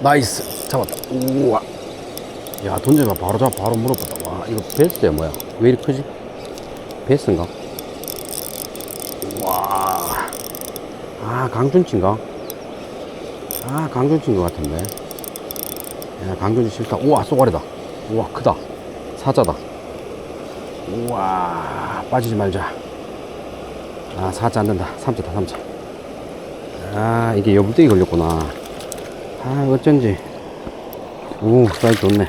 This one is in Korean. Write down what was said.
나이스 잡았다 우와 야 던져봐 바로 잡아 바로 물어봤다 와 이거 베스야 뭐야 왜 이렇게 크지 베스인가 와. 아, 강준치인가? 아, 강준치인 것 같은데. 야, 강준치 싫다. 우와, 쏘가리다. 우와, 크다. 사자다. 우와, 빠지지 말자. 아, 사자 안 된다. 삼자다, 삼자. 아, 이게 여불대기 걸렸구나. 아, 어쩐지. 오, 사이즈 좋네.